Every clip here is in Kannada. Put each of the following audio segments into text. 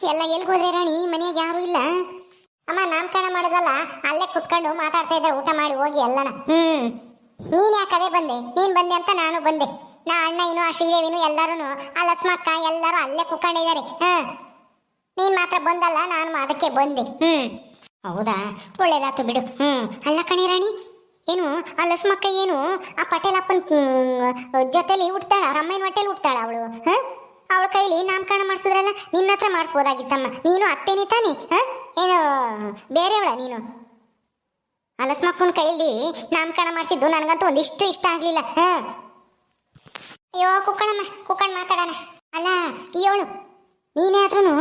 ಎಲ್ಲ ಎಲ್ಗೋದ್ರೆ ರಾಣಿ? ಮನೆಯಾಗ ಯಾರು ಇಲ್ಲ. ಅಮ್ಮ ನಾಮಕರಣ ಮಾಡೋದಲ್ಲ ಅಲ್ಲೇ ಕುತ್ಕೊಂಡು ಮಾತಾಡ್ತಾ ಇದ್ದಾರೆ ಊಟ ಮಾಡಿ ಹೋಗಿ ಎಲ್ಲನ. ಹ್ಮ್. ನೀನ್ ಯಾಕದೇ ಬಂದೆ? ನೀನ್ ಬಂದೆ ಅಂತ ನಾನು ಬಂದೆ. ನಾ ಅಣ್ಣ ಏನು ಆ ಶ್ರೀದೇವಿನು ಎಲ್ಲರೂ ಆ ಲಕ್ಷ್ಮಕ್ಕ ಎಲ್ಲರೂ ಅಲ್ಲೇ ಕುತ್ಕೊಂಡಿದ್ದಾರೆ ಹ. ನೀನ್ ಮಾತ್ರ ಬಂದಲ್ಲ ನಾನು ಅದಕ್ಕೆ ಬಂದೆ. ಹ್ಮ್. ಹೌದಾ? ಒಳ್ಳೇದಾತು ಬಿಡು. ಹ್ಮ್. ಅಲ್ಲ ಕಣಿ ರಾಣಿ ಏನು ಆ ಲಕ್ಷ್ಮಕ್ಕ ಏನು ಆ ಪಟೇಲಪ್ಪನ ಜೊತೆಲಿ ಹುಡ್ತಾಳ ರಮ್ಮನ ಹೊಟ್ಟೆಲಿ ಹುಡ್ತಾಳ ಅವಳು? ಹ? ಅವಳ ಕೈಲಿ ನಾಮಕರಣ ಮಾಡಿಸಿದ್ರಲ್ಲ, ನಿನ್ನ ಹತ್ರ ಮಾಡಿಸ್ಬೋದಾಗಿತ್ತಮ್ಮ. ನೀನು ಅತ್ತೇನಿ ತಾನೆ ಏನು ಬೇರೆಯವಳ ನೀನು? ಅಲಸ್ಮಕ್ಕನ ಕೈಲಿ ನಾಮಕರಣ ಮಾಡಿಸಿದ್ದು ನನಗಂತೂ ಒಂದಿಷ್ಟು ಇಷ್ಟ ಆಗ್ಲಿಲ್ಲ ಅಯ್ಯೋ ಕುಕ್ಕಣಮ್ಮ ಕುಕ್ಕಣ್ ಮಾತಾಡೋಣ. ಅಲ್ಲ, ಇವಳು, ನೀನೇ ಆದ್ರೂ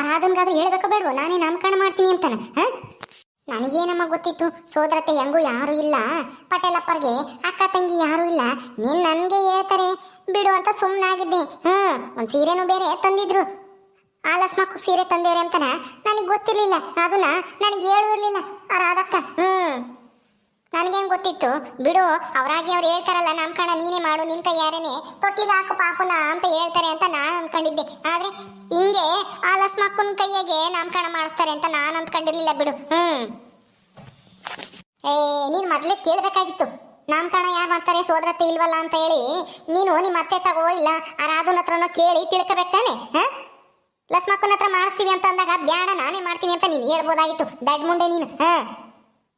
ಆರಾದನ್ಗಾದ್ರೂ ಹೇಳ್ಬೇಕ ಬೇಡವೋ? ನಾನೇ ನಾಮಕರಣ ಮಾಡ್ತೀನಿ ಅಂತಾನ ನನಗೇನಮ್ಮ ಗೊತ್ತಿತ್ತು? ಸೋದರತೆ ಹೆಂಗೂ ಯಾರು ಇಲ್ಲ. ಪಟೇಲಪ್ಪರ್ಗೆ ಅಕ್ಕ ತಂಗಿ ಯಾರು ಇಲ್ಲ. ನೀನು ನನಗೆ ಹೇಳ್ತಾರೆ ಬಿಡು ಅಂತ ಸುಮ್ಮನಾಗಿದ್ದೆ ಹ್ಮ್, ಒಂದು ಸೀರೆನೂ ಬೇರೆ ತಂದಿದ್ರು. ಆಲಸ್ಮಕ್ಕು ಲಸ್ಮಕ್ಕು ಸೀರೆ ತಂದೇವ್ರಿ ಅಂತನ ನನಗೆ ಗೊತ್ತಿರಲಿಲ್ಲ. ಅದನ್ನ ನನಗೆ ಹೇಳಿರಲಿಲ್ಲ ಆ ರಾಧಕ್ಕ. ಹ್ಮ್. ನನಗೇನು ಗೊತ್ತಿತ್ತು? ಬಿಡು, ಅವರಾಗಿ ಅವ್ರು ಹೇಳ್ತಾರಲ್ಲ ಕಣ, ನೀನೇ ಮಾಡು, ನಿನ್ ಕೈಯಾರೇನೆ ತೊಟ್ಟಿಗೆ ಹಾಕು ಪಾಪುನ ಅಂತ ಹೇಳ್ತಾರೆ ಅಂತ ನಾನು ಅನ್ಕೊಂಡಿದ್ದೆ ಆದ್ರೆ ಹಿಂಗೆ ಆ ಕೈಯಾಗೆ ಕಣ ಮಾಡಿಸ್ತಾರೆ ಅಂತ ನಾನು ಅಂದ್ಕೊಂಡಿರಲಿಲ್ಲ ಬಿಡು. ಹ್ಮ್. ಏ, ನೀನು ಮೊದಲೇ ಕೇಳ್ಬೇಕಾಗಿತ್ತು. ನಾಮಕರಣ ಯಾರು ಮಾಡ್ತಾರೆ? ಸೋದರತ್ತೆ ಇಲ್ವಲ್ಲ ಅಂತ ಹೇಳಿ ನೀನು ನಿಮ್ಮ ಅತ್ತೆ ತಗೋ ಇಲ್ಲ, ಆ ರಾಧುನ ಹತ್ರನೋ ಕೇಳಿ ತಿಳ್ಕೊಬೇಕು ತಾನೆ, ಹ? ಲಸ್ಮಕ್ಕನ ಹತ್ರ ಮಾಡಿಸ್ತೀವಿ ಅಂತ ಅಂದಾಗ ಬ್ಯಾಡ, ನಾನೇ ಮಾಡ್ತೀನಿ ಅಂತ ನೀನು ಹೇಳ್ಬೋದಾಗಿತ್ತು ದಡ್ ಮುಂಡೆ ನೀನು, ಹಾ?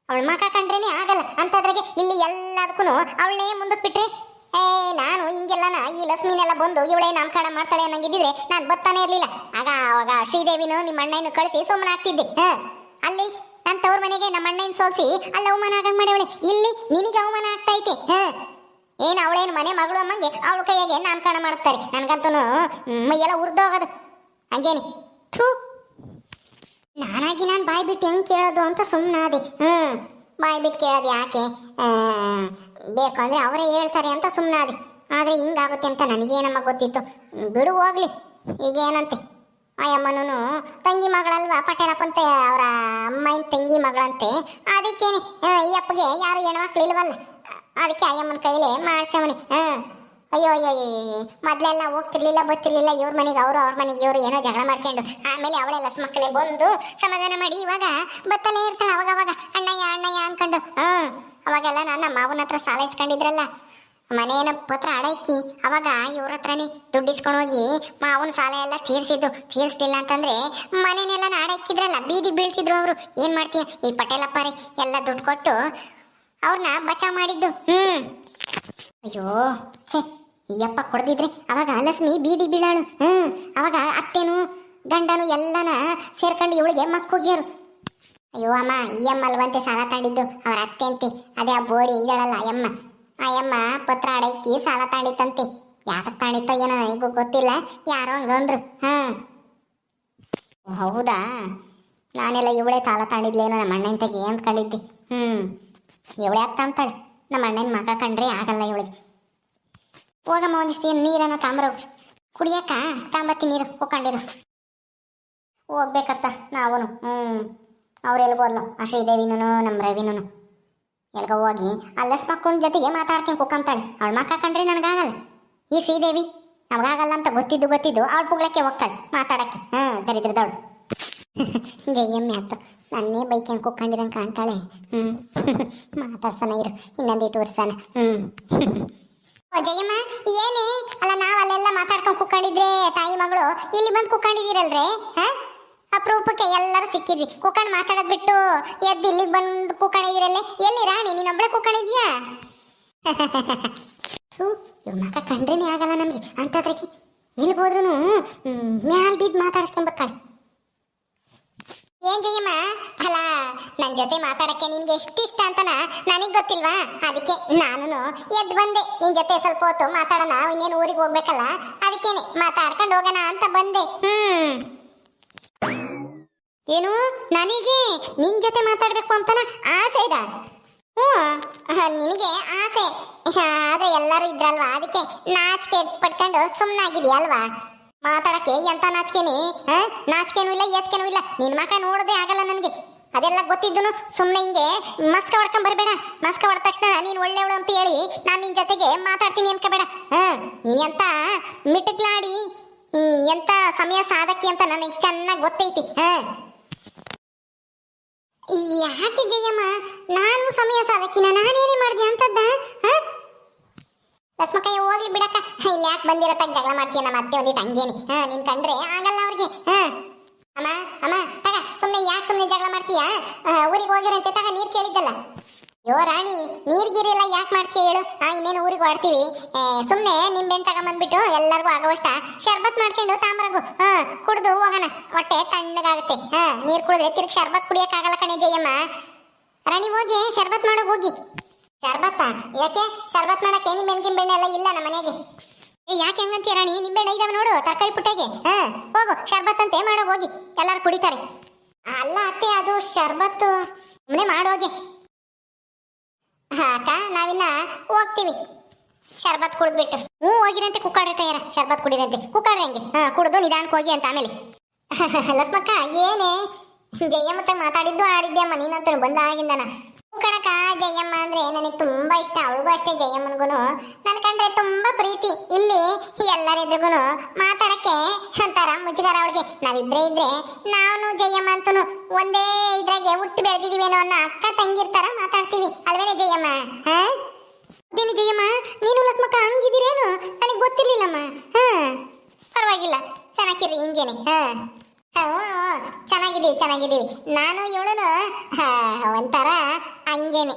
ಅವಳ ಮಕ ಕಂಡ್ರೇನೆ ಆಗಲ್ಲ. ಅಂತದ್ರಾಗೆ ಇಲ್ಲಿ ಎಲ್ಲದಕ್ಕೂ ಅವಳೇ ಮುಂದಕ್ಕೆ ಬಿಟ್ರೆ, ಏ, ನಾನು ಹಿಂಗೆಲ್ಲನ ಈ ಲಕ್ಷ್ಮಿನೆಲ್ಲ ಬಂದು ಇವಳೇ ನಾಮಕರಣ ಮಾಡ್ತಾಳೆ ಅನ್ನಂಗಿದ್ರೆ ನಾನು ಬತ್ತಾನೆ ಇರ್ಲಿಲ್ಲ. ಆಗ ಅವಾಗ ಶ್ರೀದೇವಿನು ನಿಮ್ಮ ಅಣ್ಣನ ಕಳಿಸಿ ಸುಮ್ಮನೆ ಆಗ್ತಿದ್ದೆ, ಹ? ಅಲ್ಲಿ ನನ್ನ ತವ್ರ ಮನೆಗೆ ನಮ್ಮ ಅಣ್ಣನ ಸೋಲ್ಸಿ ಅಲ್ಲ ಅವಮಾನ ಆಗಂಗ್ ಅವಳೆ ಇಲ್ಲಿ ನಿನಗೆ ಅವಮಾನ ಆಗ್ತೈತೆ ಏನು ಅವಳೇನು ಮನೆ ಮಗಳು ಅಮ್ಮಂಗೆ? ಅವಳ ಕೈಯಾಗೆ ನಾಮಕರಣ ಮಾಡಿಸ್ತಾರೆ. ನನಗಂತೂ ಮೈಯೆಲ್ಲ ಉರ್ದೋಗೋದು ಹಂಗೇನೆ. ಥೂ. ನಾನಾಗಿ ನಾನು ಬಾಯ್ ಬಿಟ್ಟು ಹೆಂಗೆ ಕೇಳೋದು ಅಂತ ಸುಮ್ಮನಾದೆ ಹ್ಞೂ ಬಾಯ್ ಬಿಟ್ಟು ಕೇಳೋದು ಯಾಕೆ? ಬೇಕು ಅಂದರೆ ಅವರೇ ಹೇಳ್ತಾರೆ ಅಂತ ಸುಮ್ಮನಾದೆ ಆದ್ರೆ ಹಿಂಗಾಗುತ್ತೆ ಅಂತ ನನಗೇನಮ್ಮ ಗೊತ್ತಿತ್ತು. ಬಿಡು ಹೋಗ್ಲಿ. ಈಗ ಏನಂತೆ ಆ ಅಮ್ಮನೂ ತಂಗಿ ಮಗಳಲ್ವಾ? ಪಟೇಲಪ್ಪಂತ ಅವರ ಅಮ್ಮನ ತಂಗಿ ಮಗಳಂತೆ. ಅದಕ್ಕೇನೆ ಈ ಅಪ್ಪಗೆ ಯಾರು ಹೆಣ್ಮಕ್ಳು ಇಲ್ವಲ್ಲ? ಅದಕ್ಕೆ ಅಯ್ಯಮ್ಮನ ಕೈಲೇ ಮಾಡ್ಸವನಿ. ಆ, ಅಯ್ಯೋ ಅಯ್ಯೋ ಮೊದಲೆಲ್ಲ ಹೋಗ್ತಿರ್ಲಿಲ್ಲ ಬತ್ತಿರ್ಲಿಲ್ಲ ಇವ್ರ ಮನೆಗೆ ಅವರು, ಅವ್ರ ಮನೆಗೆ ಇವರು ಏನೋ ಜಗಳ ಮಾಡ್ಕೊಂಡು. ಆಮೇಲೆ ಅವಳೆಲ್ಲ ಮಕ್ಕಳೇ ಬಂದು ಸಮಾಧಾನ ಮಾಡಿ ಇವಾಗ ಬತ್ತಲೇ ಇರ್ತಾಳೆ ಅವಾಗ ಅವಾಗ ಅಣ್ಣಯ್ಯ ಅಣ್ಣಯ್ಯ ಅನ್ಕೊಂಡು. ಹ್ಮ್. ಅವಾಗೆಲ್ಲ ನನ್ನ ಮಾವನ ಹತ್ರ ಸಾಲ ಇಸ್ಕೊಂಡಿದ್ರಲ್ಲ ಮನೇನ ಪತ್ರ ಅಡೈಕಿ ಅವಾಗ ಇವ್ರ ಹತ್ರನೇ ದುಡ್ಡು ಇಸ್ಕೊಂಡು ಹೋಗಿ ಮಾವನ ಸಾಲ ಎಲ್ಲ ತೀರ್ಸಿದ್ದು. ತೀರ್ಸ್ತಿಲ್ಲ ಅಂತಂದ್ರೆ ಮನೆನೆಲ್ಲ ಇಕ್ಕಿದ್ರಲ್ಲ ಬೀದಿ ಬೀಳ್ತಿದ್ರು ಅವರು. ಏನ್ ಮಾಡ್ತೀಯ? ಈ ಪಟೇಲಪ್ಪರೇ ಎಲ್ಲ ದುಡ್ಡು ಕೊಟ್ಟು ಅವ್ರನ್ನ ಬಚಾವ್ ಮಾಡಿದ್ದು. ಹ್ಮ್. ಅಯ್ಯೋ, ಛೇ, ಈ ಅಪ್ಪ ಕೊಡ್ದಿದ್ರೆ ಅವಾಗ ಲಕ್ಷ್ಮಿ ಬೀದಿ ಬೀಳಾಳು. ಹ್ಮ್. ಅವಾಗ ಅತ್ತೆನು ಗಂಡನು ಎಲ್ಲನ ಸೇರ್ಕೊಂಡು ಇವಳಿಗೆ ಮಕ್ಕಳು ಅಯ್ಯೋ, ಅಮ್ಮ, ಈ ಅಮ್ಮ ಅಲ್ವಂತೆ ಸಾಲ ತಾಂಡಿದ್ದು. ಅವ್ರ ಅತ್ತೆ ಅಂತೆ ಅದೇ ಆ ಬೋಡಿ ಇದ್ದಾಳಲ್ಲ ಆ ಅಮ್ಮ ಪತ್ರ ಅಡೈಕಿ ಸಾಲ ತಾಂಡಿತ್ತಂತೆ ಯಾಕ ತಾಂಡಿತ್ತೋ ಏನೋ ನನಗೂ ಗೊತ್ತಿಲ್ಲ ಯಾರೋ ಹಂಗಂದ್ರು. ಹಾ. ಓ, ಹೌದಾ? ನಾನೆಲ್ಲ ಇವಳೇ ಸಾಲ ತಾಂಡಿದ್ಲೇನೋ ನಮ್ಮ ಅಣ್ಣನ ತೆಗೆ ಅಂದ್ಕೊಂಡಿದ್ದೆ. ಹ್ಮ್. ಇವಳೆ ಅಂತಾಳೆ ನಮ್ಮ ಅಣ್ಣನ ಮಗ ಕಂಡ್ರೆ ಆಗಲ್ಲ ಇವಳಿಗೆ. ಹೋಗಮ್ಮ ಒಂದಿಷ್ಟು ನೀರನ್ನ ತಾಂಬರೋಗು ಕುಡಿಯಕ್ಕ? ತಾಂಬತ್ತಿ ನೀರು ಹೋಗ್ಕೊಂಡಿರು. ಹೋಗ್ಬೇಕತ್ತ ನಾವೂನು. ಹ್ಮ್. ಅವ್ರು ಎಲ್ಗೋದ್ಲು ಆ ದೇವಿನೂ ನಮ್ಮ ರವಿನೂ ಎಲ್ಗ ಹೋಗಿ ಅಲ್ಲಸ್ ಮಕ್ಕಳ ಜೊತೆಗೆ ಮಾತಾಡ್ಕೊಂಡು ಕುಕ್ಕಂತಾಳೆ ಅವಳ ಮಕ್ಕ ಕಂಡ್ರೆ ನನಗಾಗಲ್ಲ. ಈ ಶ್ರೀದೇವಿ, ನಮಗಾಗಲ್ಲ ಅಂತ ಗೊತ್ತಿದ್ದು ಗೊತ್ತಿದ್ದು ಅವಳು ಪುಗ್ಲಕ್ಕೆ ಹೋಗ್ತಾಳೆ ಮಾತಾಡಕ್ಕೆ. ಹ್ಮ್ ದರಿದ್ರದವಳು. ಜಯಮ್ಮೆ ಆಯ್ತು ನನ್ನೇ ಬೈಕ್ಯಂಗೆ ಕುಕ್ಕಂಡಿರಂಗೆ ಕಾಣ್ತಾಳೆ. ಹ್ಞೂ ಮಾತಾಡ್ಸನ ಇರು. ಇನ್ನೊಂದಿಟ್ಟು ವರ್ಷನ ಹ್ಮ್. ಓ, ಜಯಮ್ಮ, ಏನೇ? ಅಲ್ಲ ನಾವಲ್ಲೆಲ್ಲ ಮಾತಾಡ್ಕೊಂಡು ಕುಕ್ಕೊಂಡಿದ್ರೆ ತಾಯಿ ಮಗಳು ಇಲ್ಲಿ ಬಂದು ಕುಕ್ಕೊಂಡಿದ್ದೀರಲ್ರೇ ಹಾ? ಅಪರೂಪಕ್ಕೆ ಎಲ್ಲರೂ ಸಿಕ್ಕಿದ್ವಿ. ಕುಕ್ಕಂಡ್ ಮಾತಾಡೋದ್ ಬಿಟ್ಟು ಎದ್ದು ಇಲ್ಲಿಗೆ ಬಂದು ಕುಕ್ಕೊಂಡಿದ್ದೀರಲ್ಲೇ ಎಲ್ಲಿ ರಾಣಿ ನೀನೊಬ್ಳೆ ಕುಕ್ಕೊಂಡಿದ್ಯಾ ಥೂ ಇವ್ ಮಗ ಕಂಡ್ರೇನೆ ಆಗಲ್ಲ ನಮ್ಗೆ. ಅಂತದ್ರಕ್ಕೆ ಎಲ್ಲಿ ಹೋದ್ರೂ ಮ್ಯಾಲ್ ಬಿದ್ದು ಮಾತಾಡ್ಸ್ಕೊಂಬತ್ತಾಳೆ ಏನ್ ಜಯಮ್ಮ? ಅಲ್ಲ, ನನ್ ಜೊತೆ ಮಾತಾಡಕ್ಕೆ ನಿನ್ಗೆ ಎಷ್ಟಿಷ್ಟ ಅಂತನ ನನಗ್ ಗೊತ್ತಿಲ್ವಾ? ಅದಕ್ಕೆ ನಾನು ಎದ್ದು ಬಂದೆ. ನಿನ್ ಜೊತೆ ಸ್ವಲ್ಪ ಹೊತ್ತು ಮಾತಾಡೋಣ, ಇನ್ನೇನು ಊರಿಗೆ ಹೋಗ್ಬೇಕಲ್ಲ? ಅದಕ್ಕೇನೆ ಮಾತಾಡ್ಕೊಂಡು ಹೋಗೋಣ ಅಂತ ಬಂದೆ. ಹ್ಮ್. ಏನು? ನನಗೆ ನಿನ್ ಜೊತೆ ಮಾತಾಡ್ಬೇಕು ಅಂತನ ಆಸೆ ಇದ. ಹ್ಞೂ ನಿನಗೆ ಆಸೆ. ಆದ್ರೆ ಎಲ್ಲರೂ ಇದ್ರಲ್ವಾ? ಅದಕ್ಕೆ ನಾಚಿಕೆ ಪಟ್ಕೊಂಡು ಸುಮ್ಮನಾಗಿದೆಯಲ್ವಾ ಮಾತಾಡಕ್ಕೆ ಎಂತ ನಾಚಿಕೆನಿ? ನಾಚಿಕೆನೂ ಇಲ್ಲ ಏಸ್ಕೆನೂ ಇಲ್ಲ. ನಿನ್ ಮಕ ನೋಡೋದೇ ಆಗಲ್ಲ ನನಗೆ. ಅದೆಲ್ಲ ಗೊತ್ತಿದ್ದನು ಸುಮ್ಮನೆ ಹಿಂಗೆ ಮಸ್ಕ ಹೊಡ್ಕೊಂಡ್ ಬರಬೇಡ. ಮಸ್ಕ ಹೊಡೆದ ತಕ್ಷಣ ನೀನ್ ಒಳ್ಳೆಯವಳು ಅಂತ ಹೇಳಿ ನಾನು ನಿನ್ ಜೊತೆಗೆ ಮಾತಾಡ್ತೀನಿ ಅನ್ಕೋಬೇಡ. ಹ ಎಂತ ಮಿಟಕ್ಲಾಡಿ? ಎಂತ ಸಮಯ ಸಾಧಕಿ ಅಂತ ನನಗೆ ಚೆನ್ನಾಗಿ ಗೊತ್ತೈತಿ. ಹಾ. ಯಾಕೆ ಜಯಮ್ಮ? ನಾನು ಸಮಯ ಸಾಧಕಿನ ನಾನೇನೇ ಮಾಡಿದೆ ಅಂತದ್ದ ಲಕ್ಷ್ಮಕ್ಕಯ್ಯ ಹೋಗ್ಲಿ ಬಿಡಕ್ಕ. ಇಲ್ಲಿ ಯಾಕೆ ಬಂದಿರತ್ತಾಗ ಜಗಳ ಮಾಡ್ತೀಯ ನಮ್ಮ ಅತ್ತೆ ಒಂದಿಟ್ಟು ಹಂಗೇನಿ. ಹಾ, ನಿನ್ ಕಂಡ್ರೆ ಆಗಲ್ಲ ಅವ್ರಿಗೆ. ಹಾ. ಅಮ್ಮ ಅಮ್ಮ, ತಗ. ಸುಮ್ಮನೆ ಯಾಕೆ ಸುಮ್ಮನೆ ಜಗಳ ಮಾಡ್ತೀಯ? ಊರಿಗೆ ಹೋಗಿರಂತೆ, ತಗ, ನೀರ್ ಕೇಳಿದ್ದಲ್ಲ. ಯೋ ರಾಣಿ ನೀರ್ ಗಿರೆಲ್ಲ ಯಾಕೆ ಮಾಡ್ತೀಯ ಹೇಳು? ಹಾ, ಇನ್ನೇನು ಊರಿಗೆ ಹೊಡ್ತೀವಿ ಸುಮ್ಮನೆ ನಿಂಬೆಣ್ಣು ತಗೊಂಬಂದ್ಬಿಟ್ಟು ಎಲ್ಲರಿಗೂ ಆಗೋವಷ್ಟ. ಶರ್ಬತ್ ಮಾಡ್ಕೊಂಡು ತಾಮ್ರಗು, ಹಾ, ಕುಡಿದು ಹೋಗೋಣ. ಹೊಟ್ಟೆ ತಣ್ಣಗಾಗುತ್ತೆ. ಹಾ, ನೀರ್ ಕುಡಿದ್ರೆ ತಿರ್ಗಿ ಶರ್ಬತ್ ಕುಡಿಯೋಕ್ಕಾಗಲ್ಲ ಕಣೆ ಜಯಮ್ಮ. ರಾಣಿ ಹೋಗಿ, ಶರ್ಬತ್ ಮಾಡೋ ಹೋಗಿ. ಶರ್ಬತ್ತ? ಯಾಕೆ? ಶರ್ಬತ್ ಮಾಡಕ್ಕೆ ನಿಂಬೆಣ್ಣೆ ಗಿಂಬೆಣ್ಣೆ ಎಲ್ಲ ಇಲ್ಲ ನಮ್ಮ ಮನೆಗೆ. ಏ, ಯಾಕೆ ಹಂಗಂತೀಯ ರಾಣಿ? ನಿಂಬೆಣ್ಣೆ ಇದಾವೆ ನೋಡು, ತರಕಾರಿ ಪುಟ್ಟೆಗೆ. ಹಾ, ಹೋಗು ಶರ್ಬತ್ ಅಂತೆ ಮಾಡೋ ಹೋಗಿ. ಎಲ್ಲರೂ ಕುಡಿತಾರೆ. ಅಲ್ಲ ಅತ್ತೆ, ಅದು ಶರ್ಬತ್ತು ಸುಮ್ಮನೆ ಮಾಡೋಗಿ. ಹಾ ಅಕ್ಕ ನಾವಿನ್ನ ಹೋಗ್ತೀವಿ. ಶರ್ಬತ್ ಕುಡಿದ್ಬಿಟ್ಟು. ಹ್ಞೂ, ಹೋಗಿರಂತೆ ಕುಕ್ಕಾಡ್ರಿ ತಯಾರ. ಶರ್ಬತ್ ಕುಡಿರಂತೆ. ಕುಕ್ಕಾಡ್ರಿ ಹಂಗೆ? ಹಾ, ಕುಡಿದು ನಿಧಾನಕ್ಕೆ ಹೋಗಿ ಅಂತ ಆಮೇಲೆ. ಲಕ್ಷ್ಮಕ್ಕ ಏನೇ? ಮತ್ತೆ ಮಾತಾಡಿದ್ದು ಆಡಿದ್ದೆ ಅಮ್ಮ ನೀನಂತೂ ಬಂದಾಗಿಂದನ ಕಣಕ, ಜಯಮ್ಮ ಅಂದ್ರೆ ನನಗೆ ತುಂಬಾ ಇಷ್ಟ. ಅವಳಿಗೂ ಅಷ್ಟೇ ಜಯಮ್ಮನಿಗೂ ನನ್ನ ಕಂಡ್ರೆ ತುಂಬಾ ಪ್ರೀತಿ. ಇಲ್ಲಿ ಎಲ್ಲರಿದ್ರಿಗೂ ಮಾತಾಡಕ್ಕೆ ಅಂತಾರ ಮುಚ್ಚಿದಾರ ಅವಳಿಗೆ. ನಾವಿಬ್ರೇ ಇದ್ರೆ ನಾನು ಜಯಮ್ಮ ಅಂತೂ ಒಂದೇ ಇದ್ರಾಗೆ ಹುಟ್ಟು ಬೆಳೆದಿದೀವೇನೋ ಅನ್ನೋ ಅಕ್ಕ ತಂಗಿರ್ತಾರ ಮಾತಾಡ್ತೀವಿ. ಅಲ್ವೇನೆ ಜಯಮ್ಮ? ಹಾ? ದಿನ ಜಯಮ್ಮ? ನೀನು ಲಸ್ಮಕ್ಕ ಹಂಗಿದ್ದೀರೇನು? ನನಗೆ ಗೊತ್ತಿರ್ಲಿಲ್ಲಮ್ಮ. ಹಾ? ಪರವಾಗಿಲ್ಲ. ಚೆನ್ನಾಗಿರಿ ಹಿಂಗೇನೆ. ಹಾ? ಚೆನ್ನಾಗಿದ್ದೀವಿ ಚೆನ್ನಾಗಿದ್ದೀವಿ. ನಾನು ಇವಳನು ಒಂಥರ ಹಂಗೇನೆ.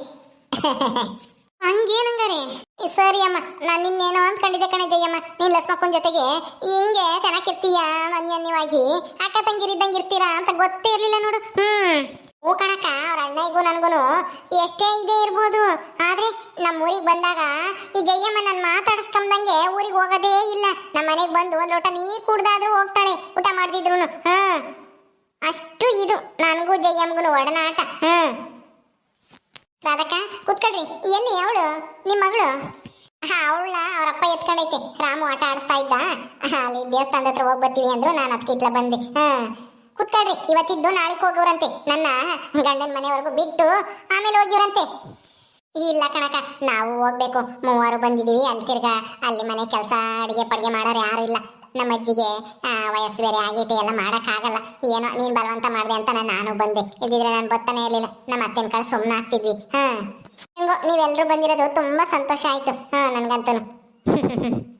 ಹಂಗೇನಂಗಾರೆ? ಸರಿ ಅಮ್ಮ, ನಾನು ನಿನ್ನೇನೋ ಅಂದ್ಕೊಂಡಿದ್ದೆ ಕಣೆ ಜಯಮ್ಮ. ನೀನ್ ಲಸ್ಮಕ್ಕನ ಜೊತೆಗೆ ಹಿಂಗೆ ಚೆನ್ನಾಗಿರ್ತೀಯ ಅನ್ಯನ್ಯವಾಗಿ? ಅಕ್ಕ ತಂಗಿರಿದ್ದಂಗೆ ಇರ್ತೀರಾ ಅಂತ ಗೊತ್ತೇ ಇರ್ಲಿಲ್ಲ ನೋಡು. ಹ್ಮ್. ಹೂ ಕಣಕ್ಕ, ಅವ್ರ ಅಣ್ಣಗೂ ನನ್ಗೂ ಎಷ್ಟೇ ಇದೆ ಇರ್ಬೋದು. ಆದ್ರೆ ನಮ್ಮ ಊರಿಗೆ ಬಂದಾಗ ಈ ಜಯಮ್ಮ ನಾನು ಮಾತಾಡಿಸ್ಕೊಂಬಂಗೆ ಊರಿಗೆ ಹೋಗೋದೇ ಇಲ್ಲ. ನಮ್ಮ ಮನೆಗೆ ಬಂದು ಒಂದ್ ಲೋಟ ನೀರು ಕುಡ್ದಾದ್ರೂ ಹೋಗ್ತಾಳೆ, ಊಟ ಮಾಡ್ದಿದ್ರು ಹ್ಮ್. ಅಷ್ಟು ಇದು. ನನಗೂ ಜಯಮ್ಮಗೂ ಒಡನಾಟ. ಹ್ಮ್. ರಾಧಕ್ಕ, ಕುತ್ಕೊಳ್ರಿ. ಎಲ್ಲಿ ಅವಳು? ನಿಮ್ಮ ಮಗಳು? ಹಾ, ಅವಳ ಅವರಪ್ಪ ಎತ್ಕೊಂಡೈತೆ. ರಾಮು ಆಟ ಆಡಿಸ್ತಾ ಇದ್ದ. ಅಲ್ಲಿ ದೇವಸ್ಥಾನದ ಹತ್ರ ಹೋಗಿ ಬರ್ತೀವಿ ಅಂದ್ರು ನಾನು ಅದಕ್ಕೆ ಇಟ್ಲ ಬಂದೆ. ಹಾ. ಕುತ್ಕೊಳ್ರಿ, ಇವತ್ತಿದ್ದು ನಾಳೆ ಹೋಗೋರಂತೆ ನನ್ನ ಗಂಡನ ಮನೆವರೆಗೂ ಬಿಟ್ಟು ಆಮೇಲೆ ಹೋಗಿವ್ರಂತೆ ಇಲ್ಲ ಕಣಕ ನಾವು ಹೋಗ್ಬೇಕು. ಮೂವರು ಬಂದಿದೀವಿ, ಅಲ್ಲಿ ತಿರ್ಗ, ಅಲ್ಲಿ ಮನೆ ಕೆಲಸ, ಅಡಿಗೆ ಪಡಿಗೆ ಮಾಡೋರು ಯಾರು ಇಲ್ಲ. ನಮ್ಮ ಅಜ್ಜಿಗೆ ವಯಸ್ಸು ಬೇರೆ ಆಗೈತೆ, ಎಲ್ಲ ಮಾಡೋಕ್ಕಾಗಲ್ಲ. ಏನೋ ನೀನ್ ಬಲವಂತ ಮಾಡಿದೆ ಅಂತ ನಾನು ನಾನು ಬಂದೆ. ಇದ್ದಿದ್ರೆ ನಾನು ಬರ್ತಾನೆ ಇರಲಿಲ್ಲ. ನಮ್ಮ ಅತ್ತೆನ ಕಾಲ ಸುಮ್ಮನೆ ಆಗ್ತಿದ್ವಿ. ಹಾಂ ಹೆಂಗೋ ನೀವೆಲ್ಲರೂ ಬಂದಿರೋದು ತುಂಬಾ ಸಂತೋಷ ಆಯ್ತು. ಹಾ ನನ್ಗಂತೂ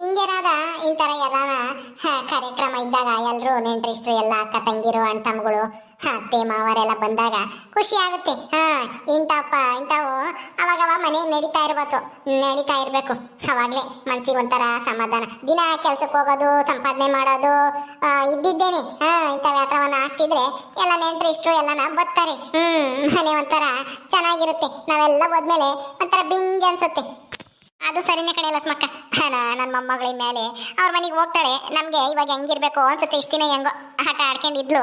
ಹಿಂಗೆ ಈ ಇಂಥರ ಎಲ್ಲಾನ ಕಾರ್ಯಕ್ರಮ ಇದ್ದಾಗ ಎಲ್ಲರೂ ನೆಂಟ್ರಿಸ್ಟ್ರು ಎಲ್ಲ ಅಕ್ಕ ತಂಗಿರು, ಅಣ್ಣ ತಮ್ಮಗಳು ಅತ್ತೆ ಮಾವರೆಲ್ಲ ಬಂದಾಗ ಖುಷಿ ಆಗುತ್ತೆ. ಹಾ, ಇಂಥಪ್ಪ, ಇಂಥವು ಅವಾಗವ ಮನೆ ನಡೀತಾ ಇರ್ಬೋದು ನಡೀತಾ ಇರಬೇಕು. ಅವಾಗಲೇ ಮನ್ಸಿಗೆ ಒಂಥರ ಸಮಾಧಾನ. ದಿನ ಕೆಲ್ಸಕ್ಕೆ ಹೋಗೋದು, ಸಂಪಾದನೆ ಮಾಡೋದು ಇದ್ದಿದ್ದೇನೆ. ಹಾ, ಇಂಥ ವ್ಯಾಪಾರವನ್ನ ಹಾಕ್ತಿದ್ರೆ ಎಲ್ಲ ನೆಂಟ್ರಿಸ್ಟ್ರು ಎಲ್ಲನ ಬರ್ತಾರೆ ಹ್ಮ್, ಮನೆ ಒಂಥರ ಚೆನ್ನಾಗಿರುತ್ತೆ. ನಾವೆಲ್ಲ ಹೋದ್ಮೇಲೆ ಒಂಥರ ಬಿಂಜ್ ಅನ್ಸುತ್ತೆ. ಅದು ಸರಿನೇ ಕಡೆ ಲಸ್ಮಕ್ಕ ನನ್ನ ಮೊಮ್ಮಗಳ ಮೇಲೆ ಅವ್ರ ಮನೆಗೆ ಹೋಗ್ತಾಳೆ. ನಮಗೆ ಇವಾಗ ಹೆಂಗಿರ್ಬೇಕು ಅನ್ಸುತ್ತೆ. ಇಷ್ಟು ದಿನ ಹೆಂಗೋ ಆಟ ಆಡ್ಕೊಂಡಿದ್ಲು.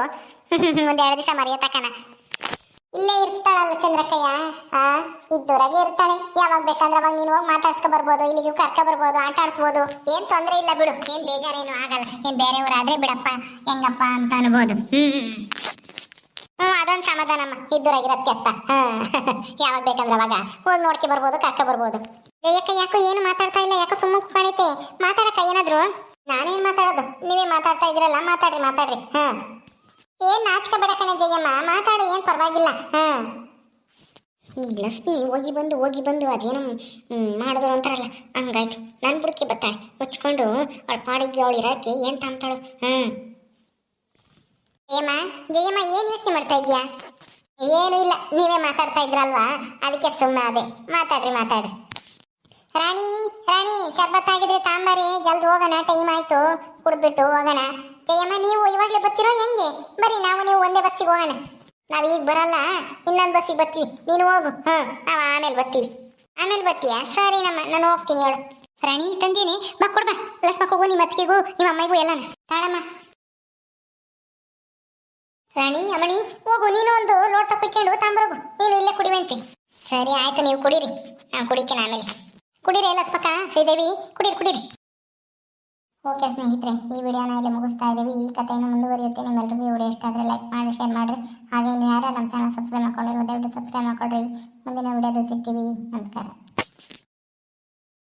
ಒಂದ್ ಎರಡು ದಿವಸ ಮರೆಯತಕ್ಕನ ಇಲ್ಲೇ ಇರ್ತಾಳಲ್ಲ ಚಂದ್ರಕ್ಕಯ್ಯ ಆ, ಇದ್ದೂರಾಗೆ ಇರ್ತಾಳೆ. ಯಾವಾಗ ಬೇಕಂದ್ರೆ ಅವಾಗ ನೀನು ಹೋಗಿ ಮಾತಾಡ್ಸ್ಕೊ ಬರ್ಬೋದು. ಇಲ್ಲಿಗೆ ಕರ್ಕ ಬರ್ಬೋದು. ಆಟ ಆಡ್ಸ್ಬೋದು. ಏನ್ ತೊಂದ್ರೆ ಇಲ್ಲ ಬಿಡು. ಏನ್ ಬೇಜಾರೇನು ಆಗಲ್ಲ. ಏನ್ ಬೇರೆಯವ್ರಾದ್ರೆ ಬಿಡಪ್ಪ. ಹೆಂಗಪ್ಪ ಅಂತ ಅನ್ಬೋದು. ಹ್ಮ್ ಅದೊಂದ್ ಅದೊಂದು ಸಮಾಧಾನಮ್ಮ. ಇದ್ದೂರಾಗಿರೋದ್ಕೆ ಅತ್ತ. ಹ್ಮ್ ಯಾವಾಗ ಬೇಕಂದ್ರೆ ಅವಾಗ ಹೋಗಿ ನೋಡ್ಕೆ ಬರ್ಬೋದು, ಕರ್ಕೊ ಬರ್ಬೋದು. ಜಯಕ್ಕ ಯಾಕೋ ಏನು ಮಾತಾಡ್ತಾ ಇಲ್ಲ? ಯಾಕೋ ಸುಮ್ಮನೆ ಕಾಣೈತೆ ಮಾತಾಡಕ ಏನಾದ್ರು? ನಾನೇನ್ ಮಾತಾಡೋದು? ನೀವೇ ಮಾತಾಡ್ತಾ ಇದ್ರಲ್ಲ ಮಾತಾಡ್ರಿ ಮಾತಾಡ್ರಿ. ಹಾ. ಏನ್ ನಾಚಿಕ ಬೇಡ ಕಣೆ ಜಯಮ್ಮ, ಮಾತಾಡು, ಏನ್ ಪರವಾಗಿಲ್ಲ. ಹಾ. ಈ ಲಕ್ಷ್ಮಿ ಹೋಗಿ ಬಂದು ಹೋಗಿ ಬಂದು ಅದೇನು ಮಾಡಿದ್ರು ಅಂತಾರಲ್ಲ, ಹಂಗಾಯ್ತು. ನನ್ನ ಬುಡಕ್ಕೆ ಬತ್ತಾಳೆ. ಮುಚ್ಕೊಂಡು ಅವಳ ಪಾಡಿಗೆ ಅವಳು ಇರೋಕ್ಕೆ ಏನ್ ತಾಂತಾಳು? ಹ್ಮ್. ಜಯಮ್ಮ ಜಯಮ್ಮ, ಏನ್ ಯೋಚನೆ ಮಾಡ್ತಾ ಇದ್ಯಾ ಏನು ಇಲ್ಲ, ನೀವೇ ಮಾತಾಡ್ತಾ ಇದ್ರಲ್ವಾ? ಅದಕ್ಕೆ ಸುಮ್ಮನೆ ಅದೇ. ಮಾತಾಡ್ರಿ ಮಾತಾಡ್ರಿ. ರಾಣಿ ರಾಣಿ, ಶರ್ಬತ್ ಆಗಿದ್ರೆ ತಾಂಬಾರಿ, ಜಲ್ದಿ ಹೋಗೋಣ ಟೈಮ್ ಆಯ್ತು. ಕುಡಿದ್ಬಿಟ್ಟು ಹೋಗೋಣ. ಜಯಮ್ಮ, ನೀವು ಇವಾಗಲೇ ಬರ್ತೀರೋ ಹೆಂಗೆ? ಬರೀ ನಾವು ನೀವು ಒಂದೇ ಬಸ್ಸಿಗೆ ಹೋಗೋಣ. ನಾವು ಈಗ ಬರಲ್ಲ, ಇನ್ನೊಂದು ಬಸ್ಸಿಗೆ ಬರ್ತೀವಿ. ನೀನು ಹೋಗು. ಹಾ, ನಾವು ಆಮೇಲೆ ಬರ್ತೀವಿ. ಆಮೇಲೆ ಬರ್ತೀಯಾ? ಸರಿ ನಮ್ಮ, ನಾನು ಹೋಗ್ತೀನಿ ಹೇಳು. ರಾಣಿ, ತಂದೀನಿ. ಬಾ ಕೊಡ್ಬಾ ಲಸ್ಮಕ್ ಹೋಗು ನಿಮ್ಮ ಅತ್ತಿಗೆಗೂ, ನಿಮ್ಮ ಅಮ್ಮಿಗೂ ಎಲ್ಲಾನ. ತಾಳಮ್ಮ. ರಾಣಿ, ಅಮ್ಮಣಿ, ಹೋಗು. ನೀನು ಒಂದು ಲೋಡ್ ತಪ್ಪಿಕೊಂಡು ತಾಂಬರೋಗು. ನೀನು ಇಲ್ಲೇ ಕುಡಿವಂತೆ ಸರಿ, ಆಯ್ತು, ನೀವು ಕುಡೀರಿ. ನಾನು ಕುಡಿತೀನಿ ಆಮೇಲೆ. ಕುಡೀರಿ ಸ್ಪಕ, ಶ್ರೀದೇವಿ, ಕುಡೀರಿ ಕುಡೀರಿ. ಓಕೆ ಸ್ನೇಹಿತರೆ, ಈ ವಿಡಿಯೋನ ಇಲ್ಲಿ ಮುಗಿಸ್ತಾ ಇದ್ದೀವಿ. ಈ ಕಥೆಯನ್ನು ಮುಂದುವರಿಯುತ್ತೆ. ನಿಮ್ಮೆಲ್ಲರಿಗೂ ಈ ವಿಡಿಯೋ ಇಷ್ಟ ಆದರೆ ಲೈಕ್ ಮಾಡಿ ಶೇರ್ ಮಾಡಿರಿ. ಹಾಗೆ ಇನ್ನು ಯಾರು ನಮ್ಮ ಚಾನಲ್ ಸಬ್ಸ್ಕ್ರೈಬ್ ಮಾಡ್ಕೊಂಡಿರೋ ದಯವಿಟ್ಟು ಸಬ್ಸ್ಕ್ರೈಬ್ ಮಾಡ್ಕೊಳ್ರಿ. ಮುಂದಿನ ವಿಡಿಯೋದಲ್ಲಿ ಸಿಗ್ತೀವಿ. ನಮಸ್ಕಾರ.